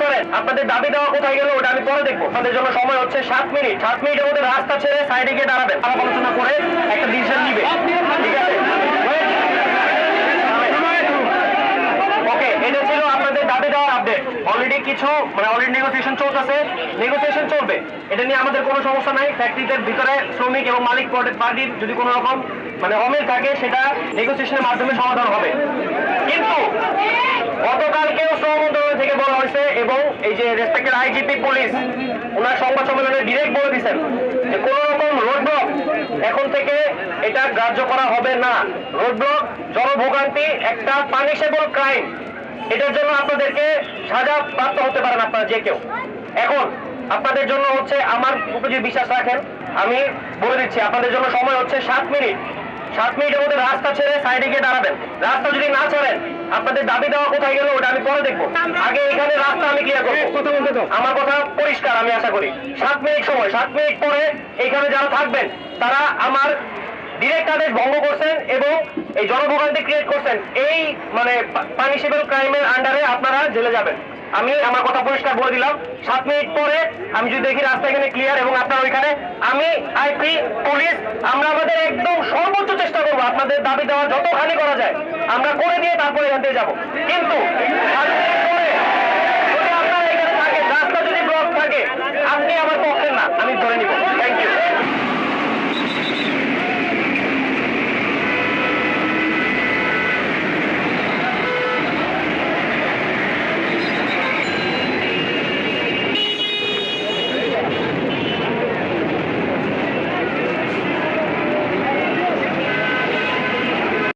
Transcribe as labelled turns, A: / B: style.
A: ছাড়েন আপনাদের দাবি দেওয়া কোথায় গেল ওটা আমি পরে দেখব। আপনাদের জন্য সময় হচ্ছে সাত মিনিট। সাত মিনিটের মধ্যে রাস্তা ছেড়ে সাইডে গিয়ে দাঁড়াবেন। আলোচনা করে একটা ডিসিশন নিবে। ঠিক আছে? এটা ছিল আপনাদের দাবি দেওয়ার আপডেট অলরেডি কিছু মানে অলরেডি নেগোসিয়েশন চলতেছে। নেগোসিয়েশন চলবে। এটা নিয়ে আমাদের কোনো সমস্যা নাই। ফ্যাক্টরিতে ভিতরে শ্রমিক এবং মালিক পার্টির যদি কোনো রকম মানে অমিল থাকে, সেটা নেগোসিয়েশনের মাধ্যমে সমাধান হবে। কিন্তু গতকালকেও শ্রম মন্ত্রণালয় থেকে বলা হয়েছে এবং এই যে রেসপেক্টেড আইজিপি পুলিশ, ওনার সংবাদ সম্মেলনে ডিরেক্ট বলে দিয়েছেন যে কোনো রকম রোড ব্লক এখন থেকে এটা গ্রাহ্য করা হবে না। রোড ব্লক জনভোগান্তি একটা পানিশেবল ক্রাইম এটার জন্য আপনাদেরকে সাজা প্রাপ্ত হতে পারেন আপনারা যে কেউ। এখন আপনাদের জন্য হচ্ছে আমার উপর যদি বিশ্বাস রাখেন, আমি বলে দিচ্ছি, আপনাদের জন্য সময় হচ্ছে সাত মিনিট। সাত মিনিটের মধ্যে রাস্তা ছেড়ে সাইডে গিয়ে দাঁড়াবেন। রাস্তা যদি না ছাড়েন আপনাদের দাবি দেওয়া কোথায় গেল ওটা আমি পরে দেখব। আগে এখানে রাস্তা আমি ক্লিয়ার করব। আমার কথা পরিষ্কার আমি আশা করি। সাত মিনিট সময় সাত মিনিট পরে এখানে যারা থাকবেন তারা আমার ডিরেক্ট আদেশ ভঙ্গ করছেন এবং এই জনভোগান্তি ক্রিয়েট করছেন। এই মানে পানিশেবল ক্রাইমের আন্ডারে আপনারা জেলে যাবেন। আমি আমার কথা পরিষ্কার বলে দিলাম। সাত মিনিট পরে আমি যদি দেখি রাস্তা এখানে ক্লিয়ার এবং আপনার ওইখানে আমি আইপি পুলিশ আমরা আমাদের একদম আপনাদের দাবি দেওয়া যতখানি করা যায় আমরা করে দিয়ে তারপরে এখান থেকে যাব। কিন্তু